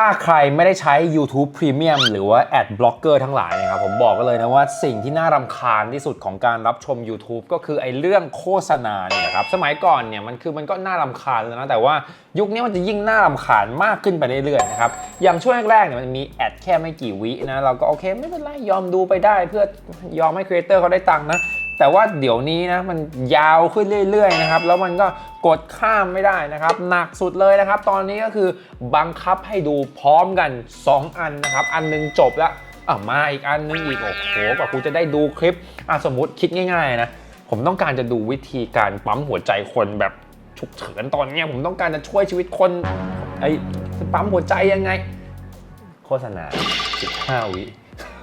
ถ้าใครไม่ได้ใช้ YouTube Premium หรือว่า Ad Blocker ทั้งหลายนะครับ ผมบอกกันเลยนะว่าสิ่งที่น่ารำคาญที่สุดของการรับชม YouTube ก็คือไอ้เรื่องโฆษณาเนี่ยนะครับ สมัยก่อนเนี่ยมันคือมันก็น่ารำคาญแล้วนะ แต่ว่ายุคนี้มันจะยิ่งน่ารำคาญมากขึ้นไปเรื่อยๆนะครับ อย่างช่วงแรกๆเนี่ยมันมีแอดแค่ไม่กี่วินะ เราก็โอเคไม่เป็นไรยอมดูไปได้ เพื่อยอมให้ครีเอเตอร์เขาได้ตังค์นะ แต่ว่าเดี๋ยวนี้นะมันยาวขึ้นเรื่อยๆนะครับแล้วมันก็กดข้ามไม่ได้นะครับ หนักสุดเลยนะครับ ตอนนี้ก็คือบังคับให้ดูพร้อมกัน 2 อันนะครับ อันหนึงจบแล้วอะมาอีกอันนึงอีกโอ้โหกว่ากูจะได้ดูคลิปอะสมมติคิดง่ายๆนะผมต้องการจะดูวิธีการปั๊มหัวใจคนแบบฉุกเฉินตอนเนี้ยผมต้องการจะช่วยชีวิตคนไอ้ปั๊มหัวใจยังไง โฆษณา15วิ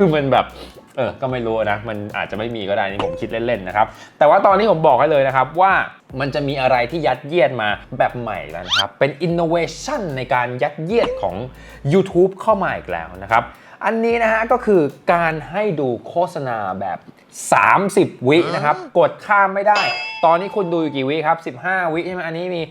คือมันแบบเออ ก็ไม่รู้นะ มันอาจจะไม่มีก็ได้นี่ผมคิดเล่นๆนะครับ แต่ว่าตอนนี้ผมบอกให้เลยนะครับว่ามันจะมีอะไรที่ยัดเยียดมาแบบใหม่แล้วนะครับ เป็นอินโนเวชันในการยัดเยียดของ YouTube เข้ามาอีกแล้วนะครับ อันนี้นะฮะก็คือการให้ดูโฆษณาแบบ 30 วินะครับ กดข้ามไม่ได้ ตอนนี้คุณดูอยู่กี่วิครับ 15 วิใช่ไหมอันนี้มี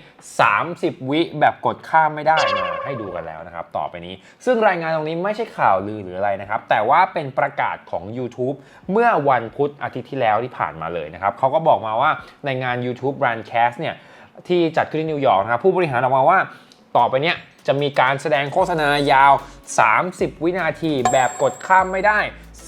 30 วิแบบกดข้ามไม่ได้มาให้ดูกันแล้วนะครับ ต่อไปนี้ ซึ่งรายงานตรงนี้ไม่ใช่ข่าวลือหรืออะไรนะครับ แต่ว่าเป็นประกาศของ YouTube เมื่อวันพุธอาทิตย์ที่แล้วที่ผ่านมาเลยนะครับเขาก็บอกมาว่าในงาน YouTube Brandcast เนี่ยที่จัดขึ้นที่นิวยอร์กนะครับผู้บริหารออกมาว่า ต่อไปเนี้ยจะมีการแสดงโฆษณายาว 30 วินาทีแบบกดข้ามไม่ได้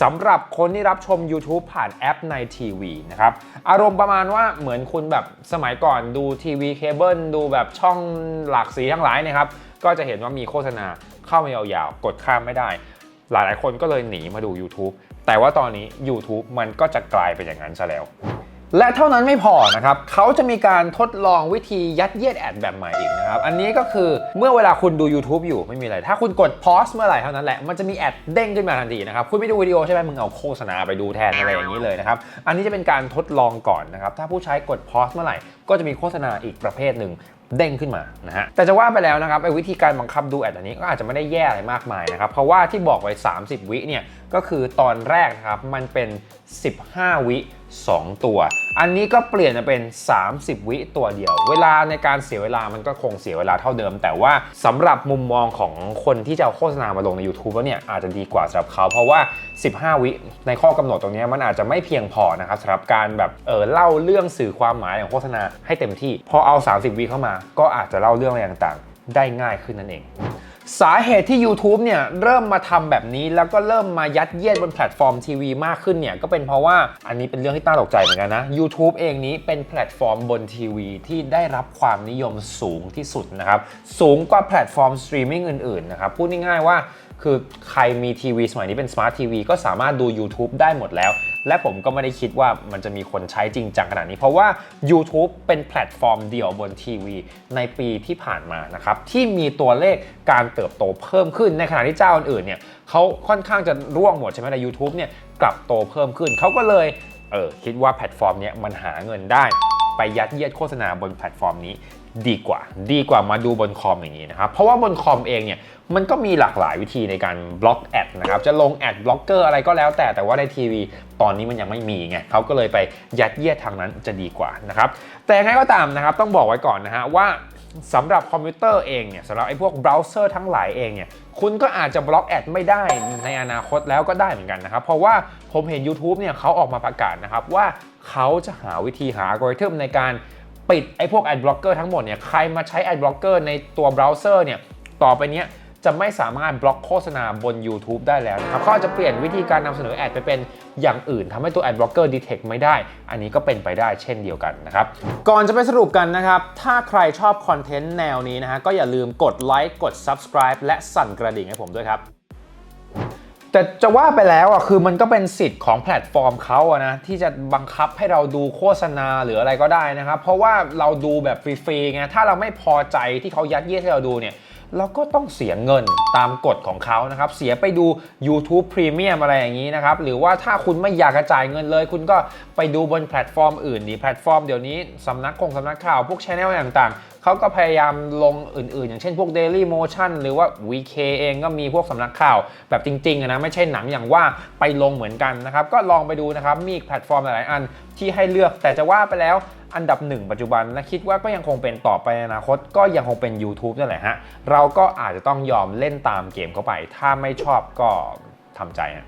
สำหรับคนที่รับชม YouTube ผ่านแอปในทีวีนะครับ อารมณ์ประมาณว่าเหมือนคุณแบบสมัยก่อนดูทีวีเคเบิลดูแบบช่องหลากสีทั้งหลายนะครับ ก็จะเห็นว่ามีโฆษณาเข้ามายาวๆ กดข้ามไม่ได้ หลายๆ คนก็เลยหนีมาดู YouTube แต่ว่าตอนนี้ YouTube มันก็จะกลายเป็นอย่างนั้นซะแล้ว และเท่านั้นไม่พอนะครับเขาจะมีการทดลองวิธียัดเยียดแอดแบบใหม่อีกนะครับ อันนี้ก็คือเมื่อเวลาคุณดู YouTube อยู่ไม่มีอะไร ถ้าคุณกดพอสเมื่อไหร่เท่านั้นแหละ มันจะมีแอดเด้งขึ้นมาทันทีนะครับ คุณไม่ดูวิดีโอใช่ไหมมึงเอาโฆษณาไปดูแทนอะไรอย่างนี้เลยนะครับ อันนี้จะเป็นการทดลองก่อนนะครับ ถ้าผู้ใช้กดพอสเมื่อไหร่ ก็จะมีโฆษณาอีกประเภทหนึ่งเด้งขึ้นมานะฮะแต่จะว่าไปแล้วนะครับไอ้วิธีการบังคับดูแอดอันนี้ก็อาจจะไม่ได้แย่อะไรมากมายนะครับ เพราะว่าที่บอกไว้ 30 วิเนี่ยก็คือตอนแรกนะครับมันเป็น 15 วิ 2 ตัว อันนี้ก็เปลี่ยนมาเป็น 30 วิตัวเดียว เวลาในการเสียเวลามันก็คงเสียเวลาเท่าเดิม แต่ว่าสำหรับมุมมองของคนที่จะโฆษณามาลงใน YouTube แล้วเนี่ยอาจจะดีกว่าสำหรับเขาเพราะว่า 15 วิในข้อกำหนดตรงนี้มันอาจจะไม่เพียงพอนะครับสำหรับการแบบเออเล่าเรื่องสื่อความหมายของโฆษณาให้เต็มที่ พอเอา 30 วิเข้ามา ก็อาจจะเล่าเรื่องอะไรต่างๆ ได้ง่ายขึ้นนั่นเอง สาเหตุที่ YouTube เนี่ยเริ่มมาทำแบบนี้แล้วก็เริ่มมายัดเยียดบนแพลตฟอร์มทีวีมากขึ้นเนี่ยก็เป็นเพราะว่าอันนี้เป็นเรื่องที่น่าตกใจเหมือนกันนะ YouTube เองนี้เป็นแพลตฟอร์มบนทีวีที่ได้รับความนิยมสูงที่สุดนะครับ สูงกว่าแพลตฟอร์มสตรีมมิ่งอื่นๆนะครับ พูดง่ายๆว่าคือใครมีทีวีสมัยนี้เป็นสมาร์ททีวีก็สามารถดู YouTube ได้หมดแล้ว และผมก็ไม่ได้คิดว่ามันจะมีคนใช้จริงจังขนาดนี้ เพราะว่า YouTube เป็นแพลตฟอร์มเดียวบนทีวี ในปีที่ผ่านมานะครับที่มีตัวเลขการเติบโตเพิ่มขึ้นในขณะที่เจ้าอื่นๆเนี่ยเขาค่อนข้างจะร่วงหมดใช่ไหมใน YouTube เนี่ยกลับโตเพิ่มขึ้นเขาก็เลยเออคิดว่าแพลตฟอร์มเนี้ยมันหาเงินได้ไปยัดเยียดโฆษณาบนแพลตฟอร์มนี้ ดีกว่า ดีกว่ามาดูบนคอมอย่างนี้นะครับ เพราะว่าบนคอมเองเนี่ยมันก็มีหลากหลายวิธีในการบล็อกแอดนะครับ จะลงแอดบล็อกเกอร์อะไรก็แล้วแต่แต่ว่าในทีวีตอนนี้มันยังไม่มีไงเขาก็เลยไปยัดเยียดทางนั้นจะดีกว่านะครับ แต่ยังไงก็ตามนะครับต้องบอกไว้ก่อนนะฮะว่าสำหรับคอมพิวเตอร์เองเนี่ยสำหรับไอ้พวกเบราว์เซอร์ทั้งหลายเองเนี่ยคุณก็อาจจะบล็อกแอดไม่ได้ในอนาคตแล้วก็ได้เหมือนกันนะครับ เพราะว่าผมเห็น YouTube เนี่ยเขาออกมาประกาศนะครับว่าเขาจะหาวิธีหาอัลกอริทึมในการ ปิดไอ้พวก ad blocker ทั้งหมดเนี่ยใครมาใช้ ad blocker ในตัวเบราว์เซอร์เนี่ยต่อไปเนี้ยจะไม่สามารถบล็อกโฆษณาบน YouTube ได้แล้วนะครับเขาอาจจะเปลี่ยนวิธีการนำเสนอแอดไปเป็นอย่างอื่นทำให้ตัว ad blocker detect ไม่ได้ อันนี้ก็เป็นไปได้เช่นเดียวกันนะครับ ก่อนจะไปสรุปกันนะครับ ถ้าใครชอบคอนเทนต์แนวนี้นะฮะก็อย่าลืมกดไลค์กด subscribe และสั่นกระดิ่งให้ผมด้วยครับ แต่จะว่าไปแล้วอะคือมันก็เป็นสิทธิ์ของแพลตฟอร์มเขาอะนะที่จะบังคับให้เราดูโฆษณาหรืออะไรก็ได้นะครับ เพราะว่าเราดูแบบฟรีๆไงถ้าเราไม่พอใจที่เขายัดเยียดให้เราดูเนี่ยเราก็ต้องเสียเงินตามกฎของเขานะครับ เสียไปดู YouTube Premium อะไรอย่างนี้นะครับ หรือว่าถ้าคุณไม่อยากกระจายเงินเลย คุณก็ไปดูบนแพลตฟอร์มอื่นดีแพลตฟอร์มเดี๋ยวนี้สำนักคงสำนักข่าว พวกชแนลต่าง เขาก็พยายามลงอื่นๆ อย่างเช่นพวก Daily Motion หรือว่า VK เองก็มีพวกสำนักข่าวแบบจริงๆนะไม่ใช่หนังอย่างว่าไปลงเหมือนกันนะครับ ก็ลองไปดูนะครับ มีอีกแพลตฟอร์มหลายๆอันที่ให้เลือกแต่จะว่าไปแล้วอันดับหนึ่งปัจจุบันนะคิดว่าก็ยังคงเป็นต่อไปในอนาคต ก็ยังคงเป็น YouTube นั่นแหละฮะเราก็อาจจะต้องยอมเล่นตามเกมเข้าไป ถ้าไม่ชอบก็ทำใจฮะ